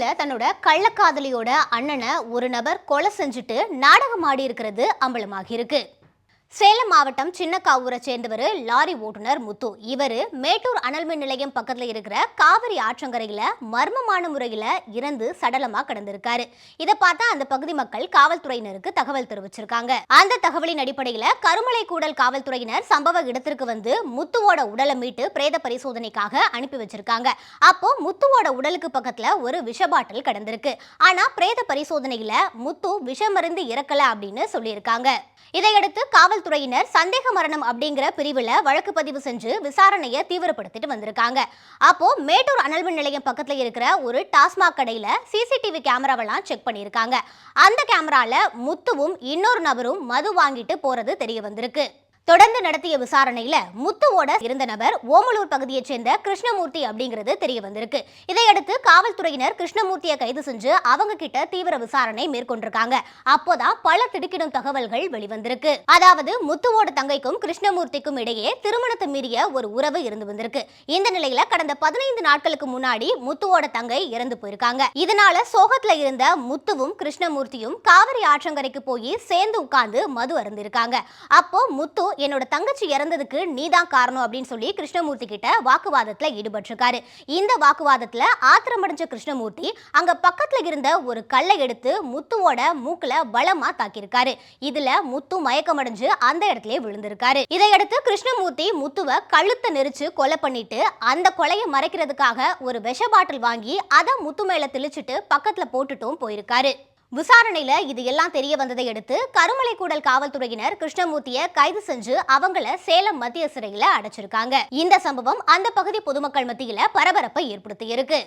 சேலத்துல தன்னோட கள்ளக்காதலியோட அண்ணனை ஒரு நபர் கொலை செஞ்சுட்டு நாடகம் ஆடி இருக்கிறது அம்பலமாகியிருக்கு. சேலம் மாவட்டம் சின்னக்காவூரை சேர்ந்தவர் லாரி ஓட்டுநர் முத்து. இவர் மேட்டூர் அனல்மின் நிலையம் பக்கத்தில் இருக்கிற காவிரி ஆற்றங்கரையில் மர்மமான முறையில் இறந்து சடலமாக கிடந்திருக்காரு. இதை பார்த்தா அந்த பகுதி மக்கள் காவல்துறையினருக்கு தகவல் தெரிவிச்சிருக்காங்க. அந்த தகவலின் அடிப்படையில் கருமலை கூடல் காவல்துறையினர் சம்பவ இடத்திற்கு வந்து முத்துவோட உடலை மீட்டு பிரேத பரிசோதனைக்காக அனுப்பி வச்சிருக்காங்க. அப்போ முத்துவோட உடலுக்கு பக்கத்தில் ஒரு விஷ பாட்டில் கிடந்திருக்கு. ஆனால் பிரேத பரிசோதனையில் முத்து விஷமருந்து இறக்கல அப்படின்னு சொல்லியிருக்காங்க. இதையடுத்து காவல்துறையினர் சந்தேக மரணம் அப்படிங்கிற பிரிவில் வழக்கு பதிவு செஞ்சு விசாரணையை தீவிரப்படுத்திட்டு வந்திருக்காங்க. அப்போ மேட்டூர் அனல்மின் நிலையம் பக்கத்தில் இருக்கிற ஒரு டாஸ்மாக் கடையில் சிசிடிவி கேமராவெல்லாம் செக் பண்ணியிருக்காங்க. அந்த கேமராவில் முத்துவும் இன்னொரு நபரும் மது வாங்கிட்டு போறது தெரிய வந்திருக்கு. தொடர்ந்து நடத்திய விசாரணையில முத்துவோட இருந்த நபர் ஓமலூர் பகுதியைச் சேர்ந்த கிருஷ்ணமூர்த்தி அப்படிங்கிறது தெரிய வந்திருக்கு. இதையடுத்து காவல்துறையினர் கிருஷ்ணமூர்த்தியை கைது செஞ்சு அவங்க கிட்ட தீவிர விசாரணை மேற்கொண்டிருக்காங்க. அப்போதான் பல திடுக்கிடும் தகவல்கள் வெளிவந்திருக்கு. அதாவது முத்துவோட தங்கைக்கும் கிருஷ்ணமூர்த்திக்கும் இடையே திருமணத்தை மீறிய ஒரு உறவு இருந்து வந்திருக்கு. இந்த நிலையில கடந்த பதினைந்து நாட்களுக்கு முன்னாடி முத்துவோட தங்கை இறந்து போயிருக்காங்க. இதனால சோகத்துல இருந்த முத்துவும் கிருஷ்ணமூர்த்தியும் காவிரி ஆற்றங்கரைக்கு போய் சேர்ந்து உட்கார்ந்து மது அருந்திருக்காங்க. அப்போ முத்து என்னோட தங்கச்சி இறந்ததுக்கு நீதான் காரணம் அப்படின்னு சொல்லி கிருஷ்ணமூர்த்தி கிட்ட வாக்குவாதத்துல ஈடுபட்டிருக்காரு. இந்த வாக்குவாதத்துல ஆத்திரமடைஞ்ச கிருஷ்ணமூர்த்தி அங்க பக்கத்துல இருந்த ஒரு கல்லை எடுத்து முத்துவோட மூக்குல பலமா தாக்கியிருக்காரு. இதுல முத்து மயக்கமடைஞ்சு அந்த இடத்துல விழுந்திருக்காரு. இதையடுத்து கிருஷ்ணமூர்த்தி முத்துவை கழுத்தை நெரிச்சு கொலை பண்ணிட்டு அந்த கொலையை மறைக்கிறதுக்காக ஒரு விஷ பாட்டில் வாங்கி அதை முத்து மேல தெளிச்சிட்டு பக்கத்துல போட்டுட்டும் போயிருக்காரு. விசாரணையில இது எல்லாம் தெரிய வந்ததை அடுத்து கருமலை கூடல் காவல்துறையினர் கிருஷ்ணமூர்த்திய கைது செஞ்சு அவங்கள சேலம் மத்திய சிறையில அடைச்சிருக்காங்க. இந்த சம்பவம் அந்த பகுதி பொதுமக்கள் மத்தியில பரபரப்பை ஏற்படுத்தி இருக்கு